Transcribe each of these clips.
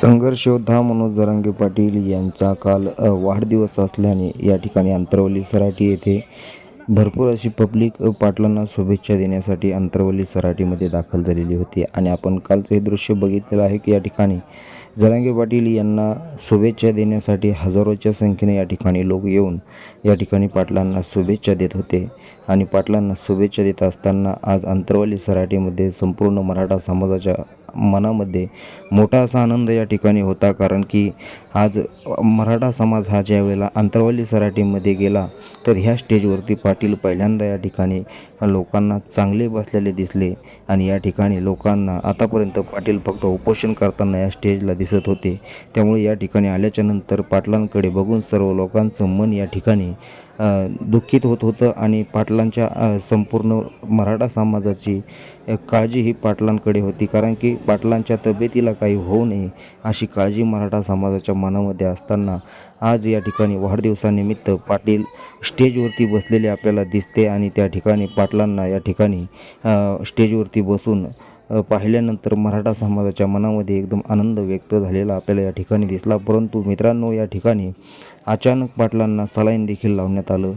संघर्षोद्धा मनोज जरांगे पाटील यांचा काल वाढदिवस असल्याने या ठिकाणी अंतरवली सराटी येथे भरपूर अशी पब्लिक पाटलांना शुभेच्छा देण्यासाठी अंतरवली सराटीमध्ये दाखल झालेली होती. आणि आपण कालचं हे दृश्य बघितलेलं आहे की या ठिकाणी जरांगे पाटील यांना शुभेच्छा देण्यासाठी हजारोच्या संख्येने या ठिकाणी लोक येऊन या ठिकाणी पाटलांना शुभेच्छा देत होते. आणि पाटलांना शुभेच्छा देत असताना आज अंतरवली सराटीमध्ये संपूर्ण मराठा समाजाच्या मनामध्ये मोठा असा आनंद या ठिकाणी होता. कारण की आज मराठा समाज हा ज्यावेळेला अंतरवली सराटीमध्ये गेला तर ह्या स्टेजवरती पाटील पहिल्यांदा या ठिकाणी लोकांना चांगले बसलेले दिसले आणि या ठिकाणी लोकांना आतापर्यंत पाटील फक्त उपोषण करताना या स्टेजला दिसत होते. त्यामुळे या ठिकाणी आल्याच्यानंतर पाटलांकडे बघून सर्व लोकांचं मन या ठिकाणी दुःखित होत होतं आणि पाटलांच्या संपूर्ण मराठा समाजाची काळजी ही पाटलांकडे होती. कारण की पाटलांच्या तब्येतीला काही होऊ नये अशी काळजी मराठा समाजाच्या मनामध्ये असताना आज या ठिकाणी वाढदिवसानिमित्त पाटील स्टेजवरती बसलेले आपल्याला दिसते आणि त्या ठिकाणी पाटलांना या ठिकाणी स्टेजवरती बसून पाहिल्यानंतर मराठा समाजाच्या मनामध्ये एकदम आनंद व्यक्त झालेला आपल्याला या ठिकाणी दिसला. परंतु मित्रांनो या ठिकाणी अचानक पाटलांना सलाईन देखील लावण्यात आलं.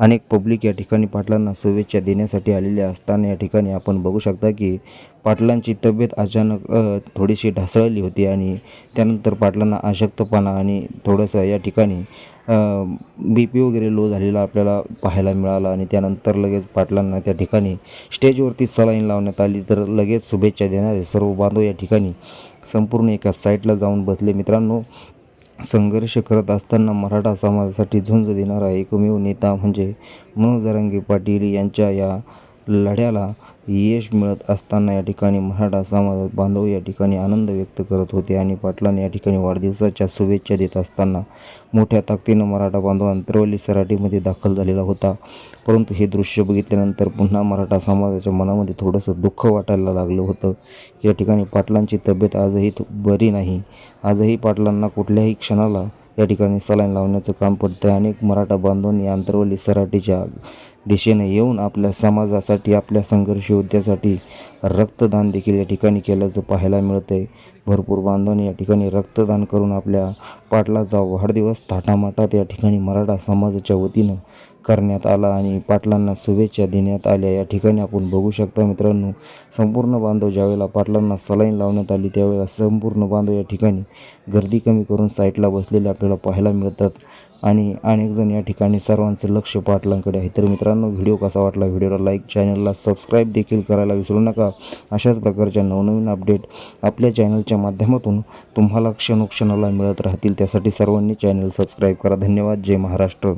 अनेक पब्लिक या ठिकाणी पाटलांना शुभेच्छा देण्यासाठी आलेले असताना या ठिकाणी आपण बघू शकता की पाटलांची तब्येत अचानक थोडीशी ढासळली होती आणि त्यानंतर पाटलांना अशक्तपणा आणि थोडंसं या ठिकाणी बी पी वगैरे लो झालेला आपल्याला पाहायला मिळाला आणि त्यानंतर लगेच पाटलांना त्या ठिकाणी स्टेजवरती सलाईन लावण्यात आली. तर लगेच शुभेच्छा देणारे सर्व बांधव या ठिकाणी संपूर्ण एका साईटला जाऊन बसले. मित्रांनो संघर्ष करत असताना मराठा समाजासाठी झुंज देणारा एकमेव नेता म्हणजे मनोज जरांगे पाटील यांच्या या लढ्याला यश मिळत असताना या ठिकाणी मराठा समाजात बांधव या ठिकाणी आनंद व्यक्त करत होते आणि पाटलांना या ठिकाणी वाढदिवसाच्या शुभेच्छा देत असताना मोठ्या ताकदीनं मराठा बांधव अंतरवली सराटीमध्ये दाखल झालेला होता. परंतु हे दृश्य बघितल्यानंतर पुन्हा मराठा समाजाच्या मनामध्ये थोडंसं दुःख वाटायला लागलं होतं. या ठिकाणी पाटलांची तब्येत आजही बरी नाही. आजही पाटलांना कुठल्याही क्षणाला या ठिकाणी सलाईन लावण्याचं काम पडतं अनेक मराठा बांधवांनी अंतरवली सराटीच्या दिशेने येऊन आपल्या समाजासाठी आपल्या संघर्ष योद्ध्यासाठी रक्तदान देखील या ठिकाणी केल्याचं पाहायला मिळतंय. भरपूर बांधवांनी या ठिकाणी रक्तदान करून आपल्या पाटलाचा वाढदिवस थाटामाटात या ठिकाणी मराठा समाजाच्या वतीनं करण्यात आला आणि पाटलांना शुभेच्छा देण्यात आल्या. या ठिकाणी आपण बघू शकता मित्रांनो संपूर्ण बांधव ज्यावेळेला पाटलांना सलाईन लावण्यात आली त्यावेळेला संपूर्ण बांधव या ठिकाणी गर्दी कमी करून साईटला बसलेले आपल्याला पाहायला मिळतात. आणि अनेकजण या ठिकाणी सर्वांचं लक्ष पाटलांकडे आहे. तर मित्रांनो व्हिडिओ कसा वाटला व्हिडिओला लाईक चॅनलला सबस्क्राईब देखील करायला विसरू नका. अशाच प्रकारच्या नवनवीन अपडेट आपल्या चॅनलच्या माध्यमातून तुम्हाला क्षणोक्षणाला मिळत राहतील. त्यासाठी सर्वांनी चॅनल सबस्क्राईब करा. धन्यवाद. जय महाराष्ट्र.